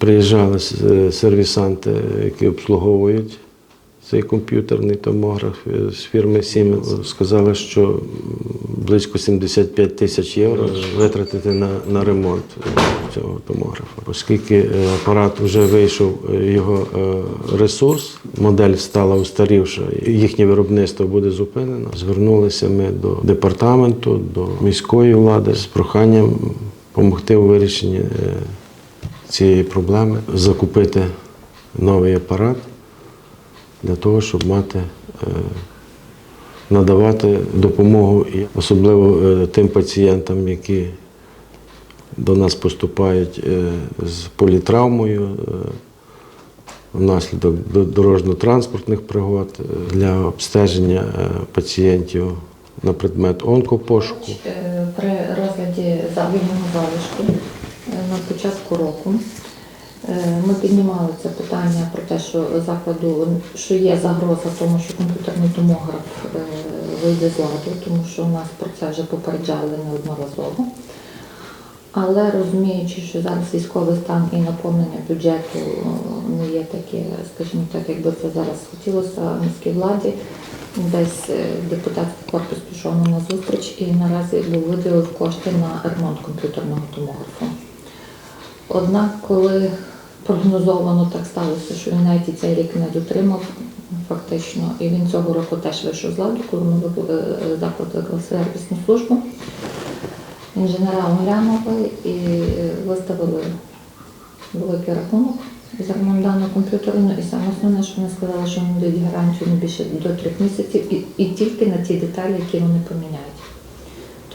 Приїжджали сервісанти, які обслуговують цей комп'ютерний томограф е, з фірми Siemens. Сказали, що близько 75 тисяч євро витратити на, на ремонт е, цього томографа. Оскільки е, апарат вже вийшов е, його е, ресурс, модель стала устарівша, їхнє виробництво буде зупинено. Звернулися ми до департаменту, до міської влади з проханням допомогти у вирішенні. Цієї проблеми, закупити новий апарат для того, щоб мати, е, надавати допомогу, особливо е, тим пацієнтам, які до нас поступають е, з політравмою внаслідок до- дорожньо-транспортних пригод для обстеження пацієнтів на предмет онкопошуку. При розгляді завільного залишку на початку року е, ми піднімали це питання про те, що закладу що є загроза тому, що комп'ютерний томограф е, вийде з ладу, тому що нас про це вже попереджали неодноразово. Але розуміючи, що зараз військовий стан і наповнення бюджету е, не є таке, скажімо так, якби це зараз хотілося міській владі, десь депутатський корпус пішов на зустріч і наразі був виділив кошти на ремонт комп'ютерного томографу. Однак, коли прогнозовано так сталося, що він навіть цей рік не дотримав фактично, і він цього року теж вийшов з ладу, коли ми е, заклад викликав сервісну службу. Інженера оглянули і е, виставили великий рахунок за даного комп'ютеру. Ну, І саме основне, що вони сказали, що вони дають гарантію не більше до трьох місяців і, і тільки на ті деталі, які вони поміняють.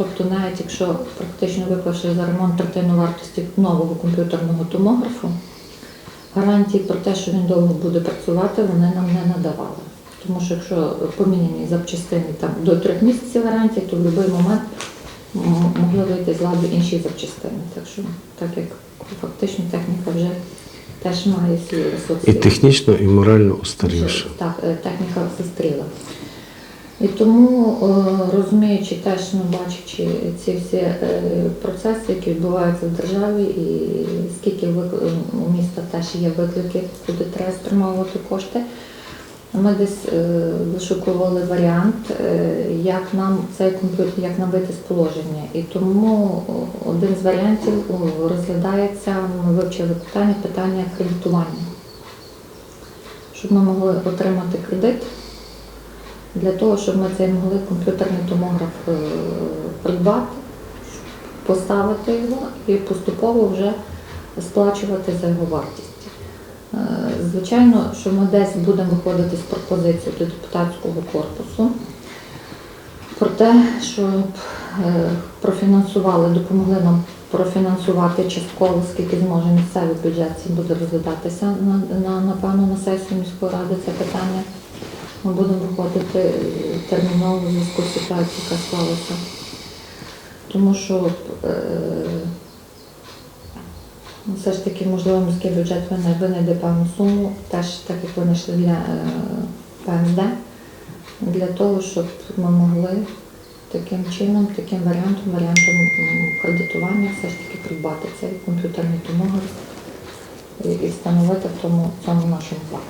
Тобто, навіть якщо практично виклавши за ремонт третину вартості нового комп'ютерного томографу, гарантії про те, що він довго буде працювати, вони нам не надавали. Тому що якщо поміняні запчастини там до трьох місяців гарантії, то в будь-який момент могли вийти з ладу інші запчастини. Так що, так як фактично техніка вже теж має свій ресурс. І технічно, і морально устарівша. Так, е, техніка зустріла. І тому, е, розуміючи теж, ну, бачачи ці всі е, процеси, які відбуваються в державі, і скільки викли- у міста теж є виклики, куди треба спрямовувати кошти, ми десь е, вишукували варіант, е, як нам цей комп'ютер, як нам з положення. І тому один з варіантів розглядається, ми вивчили питання, питання кредитування. Щоб ми могли отримати кредит для того, щоб ми цей могли комп'ютерний томограф е, придбати, поставити його і поступово вже сплачувати за його вартість. Е, Звичайно, що ми десь будемо виходити з пропозицією до депутатського корпусу про те, щоб е, профінансували, допомогли нам профінансувати частково, скільки зможе місцевий бюджет, це буде розглядатися на, на, напевно на сесії міської ради це питання. Ми будемо виходити терміново в зв'язку з ситуацією, яка склалася. Тому що е, ну, все ж таки, можливо, міський бюджет винайде певну суму, теж так як вони йшли для е, ПМД, для того, щоб ми могли таким чином, таким варіантом, варіантом кредитування все ж таки придбати цей комп'ютерний томограф і, встановити в тому, в цьому нашому закладі.